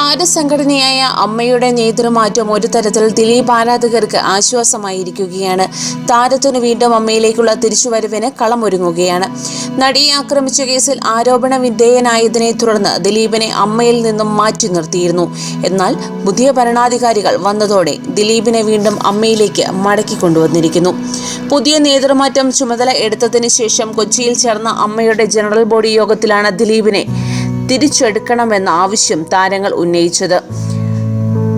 താരസംഘടനയായ അമ്മയുടെ നേതൃമാറ്റം ഒരു തരത്തിൽ ദിലീപ് ആരാധകർക്ക് ആശ്വാസമായിരിക്കുകയാണ്. താരത്തിന് വീണ്ടും അമ്മയിലേക്കുള്ള തിരിച്ചുവരവിന് കളമൊരുങ്ങുകയാണ്. നടിയെ ആക്രമിച്ച കേസിൽ ആരോപണ വിധേയനായതിനെ തുടർന്ന് ദിലീപിനെ അമ്മയിൽ നിന്നും മാറ്റി നിർത്തിയിരുന്നു. എന്നാൽ പുതിയ ഭരണാധികാരികൾ വന്നതോടെ ദിലീപിനെ വീണ്ടും അമ്മയിലേക്ക് മടക്കി കൊണ്ടുവന്നിരിക്കുന്നു. പുതിയ നേതൃമാറ്റം ചുമതല എടുത്തതിന് ശേഷം കൊച്ചിയിൽ ചേർന്ന അമ്മയുടെ ജനറൽ ബോഡി യോഗത്തിലാണ് ദിലീപിനെ തിരിച്ചെടുക്കണമെന്ന ആവശ്യം താരങ്ങൾ ഉന്നയിച്ചത്.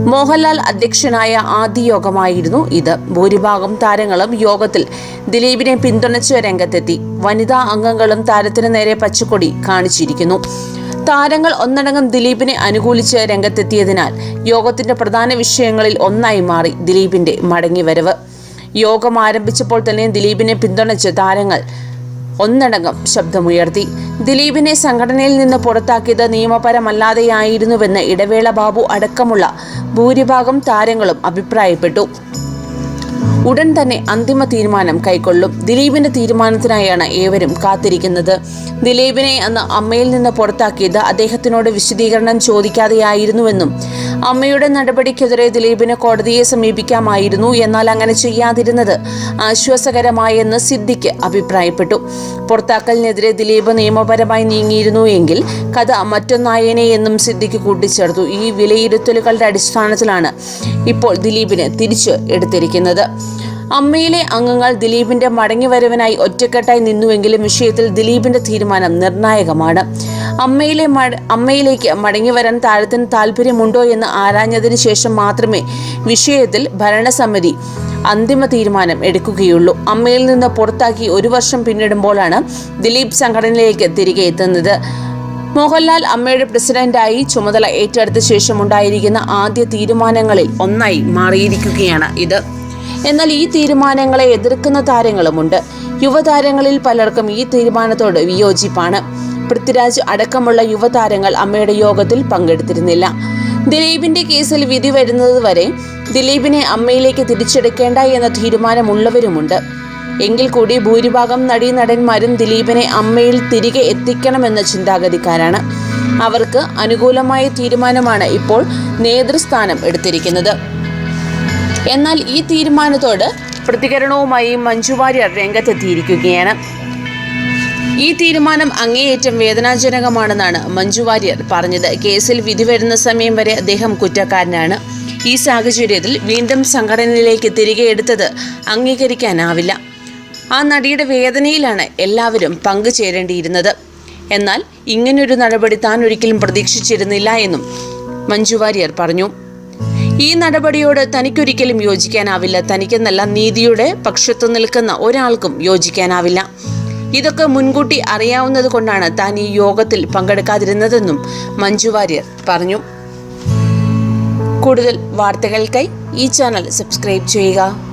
മോഹൻലാൽ അധ്യക്ഷനായ ആദ്യ യോഗമായിരുന്നു ഇത്. ഭൂരിഭാഗം താരങ്ങളും യോഗത്തിൽ ദിലീപിനെ പിന്തുണച്ച് രംഗത്തെത്തി. വനിതാ അംഗങ്ങളും താരത്തിന് നേരെ പച്ചക്കൊടി കാണിച്ചിരിക്കുന്നു. താരങ്ങൾ ഒന്നടങ്കം ദിലീപിനെ അനുകൂലിച്ച് രംഗത്തെത്തിയതിനാൽ യോഗത്തിന്റെ പ്രധാന വിഷയങ്ങളിൽ ഒന്നായി മാറി ദിലീപിന്റെ മടങ്ങിവരവ്. യോഗം ആരംഭിച്ചപ്പോൾ തന്നെ ദിലീപിനെ പിന്തുണച്ച് താരങ്ങൾ ഒന്നടങ്കം ശബ്ദമുയർത്തി. ദിലീപിനെ സംഘടനയിൽ നിന്ന് പുറത്താക്കിയത് നിയമപരമല്ലാതെയായിരുന്നുവെന്ന് ഇടവേള ബാബു അടക്കമുള്ള ഭൂരിഭാഗം താരങ്ങളും അഭിപ്രായപ്പെട്ടു. ഉടൻ തന്നെ അന്തിമ തീരുമാനം കൈക്കൊള്ളും. ദിലീപിന്റെ തീരുമാനത്തിനായാണ് ഏവരും കാത്തിരിക്കുന്നത്. ദിലീപിനെ അന്ന് അമ്മയിൽ നിന്ന് പുറത്താക്കിയത് അദ്ദേഹത്തിനോട് വിശദീകരണം ചോദിക്കാതെയായിരുന്നുവെന്നും അമ്മയുടെ നടപടിക്കെതിരെ ദിലീപിന് കോടതിയെ സമീപിക്കാമായിരുന്നു എന്നാൽ അങ്ങനെ ചെയ്യാതിരുന്നത് ആശ്വാസകരമായെന്ന് സിദ്ദിഖ് അഭിപ്രായപ്പെട്ടു. പുറത്താക്കലിനെതിരെ ദിലീപ് നിയമപരമായി നീങ്ങിയിരുന്നു എങ്കിൽ കഥ മറ്റൊന്നായേനെ എന്നും സിദ്ദിഖ് കൂട്ടിച്ചേർത്തു. ഈ വിലയിരുത്തലുകളുടെ അടിസ്ഥാനത്തിലാണ് ഇപ്പോൾ ദിലീപിനെ തിരിച്ച് എടുത്തിരിക്കുന്നത്. അമ്മയിലെ അംഗങ്ങൾ ദിലീപിന്റെ മടങ്ങിവരവിനായി ഒറ്റക്കെട്ടായി നിന്നുവെങ്കിലും വിഷയത്തിൽ ദിലീപിന്റെ തീരുമാനം നിർണായകമാണ്. അമ്മയിലെ അമ്മയിലേക്ക് മടങ്ങിവരാൻ താരത്തിന് താല്പര്യമുണ്ടോ എന്ന് ആരാഞ്ഞതിനു ശേഷം മാത്രമേ വിഷയത്തിൽ ഭരണസമിതി അന്തിമ തീരുമാനം എടുക്കുകയുള്ളൂ. അമ്മയിൽ നിന്ന് പുറത്താക്കി ഒരു വർഷം പിന്നിടുമ്പോഴാണ് ദിലീപ് സംഘടനയിലേക്ക് തിരികെ എത്തുന്നത്. മോഹൻലാൽ അമ്മയുടെ പ്രസിഡന്റായി ചുമതല ഏറ്റെടുത്ത ശേഷം ഉണ്ടായിരിക്കുന്ന ആദ്യ തീരുമാനങ്ങളിൽ ഒന്നായി മാറിയിരിക്കുകയാണ് ഇത്. എന്നാൽ ഈ തീരുമാനങ്ങളെ എതിർക്കുന്ന താരങ്ങളുമുണ്ട്. യുവതാരങ്ങളിൽ പലർക്കും ഈ തീരുമാനത്തോട് വിയോജിപ്പാണ്. പൃഥ്വിരാജ് അടക്കമുള്ള യുവതാരങ്ങൾ അമ്മയുടെ യോഗത്തിൽ പങ്കെടുത്തിരുന്നില്ല. ദിലീപിന്റെ കേസിൽ വിധി വരുന്നതുവരെ ദിലീപിനെ അമ്മയിലേക്ക് തിരിച്ചെടുക്കേണ്ട എന്ന തീരുമാനമുള്ളവരുമുണ്ട്. എങ്കിൽ കൂടി ഭൂരിഭാഗം നടീനടന്മാരും ദിലീപിനെ അമ്മയിൽ തിരികെ എത്തിക്കണമെന്ന ചിന്താഗതിക്കാരാണ്. അവർക്ക് അനുകൂലമായ തീരുമാനമാണ് ഇപ്പോൾ നേതൃസ്ഥാനം എടുത്തിരിക്കുന്നത്. എന്നാൽ ഈ തീരുമാനത്തോട് പ്രതികരണവുമായി മഞ്ജു വാര്യർ രംഗത്തെത്തിയിരിക്കുകയാണ്. ഈ തീരുമാനം അങ്ങേയറ്റം വേദനാജനകമാണെന്നാണ് മഞ്ജു വാര്യർ പറഞ്ഞത്. കേസിൽ വിധി വരുന്ന സമയം വരെ അദ്ദേഹം കുറ്റക്കാരനാണ്. ഈ സാഹചര്യത്തിൽ വീണ്ടും സംഘടനയിലേക്ക് തിരികെ എടുത്തത് അംഗീകരിക്കാനാവില്ല. ആ നടിയുടെ വേദനയിലാണ് എല്ലാവരും പങ്കുചേരേണ്ടിയിരുന്നത് എന്നാൽ ഇങ്ങനൊരു നടപടി താൻ ഒരിക്കലും പ്രതീക്ഷിച്ചിരുന്നില്ല എന്നും മഞ്ജു വാര്യർ പറഞ്ഞു. ഈ നടപടിയോട് തനിക്കൊരിക്കലും യോജിക്കാനാവില്ല. തനിക്കെന്നല്ല നീതിയുടെ പക്ഷത്തു നിൽക്കുന്ന ഒരാൾക്കും യോജിക്കാനാവില്ല. ഇതൊക്കെ മുൻകൂട്ടി അറിയാവുന്നത് കൊണ്ടാണ് താൻ ഈ യോഗത്തിൽ പങ്കെടുക്കാതിരുന്നതെന്നും മഞ്ജു വാര്യർ പറഞ്ഞു. കൂടുതൽ വാർത്തകൾക്കായി ഈ ചാനൽ സബ്സ്ക്രൈബ് ചെയ്യുക.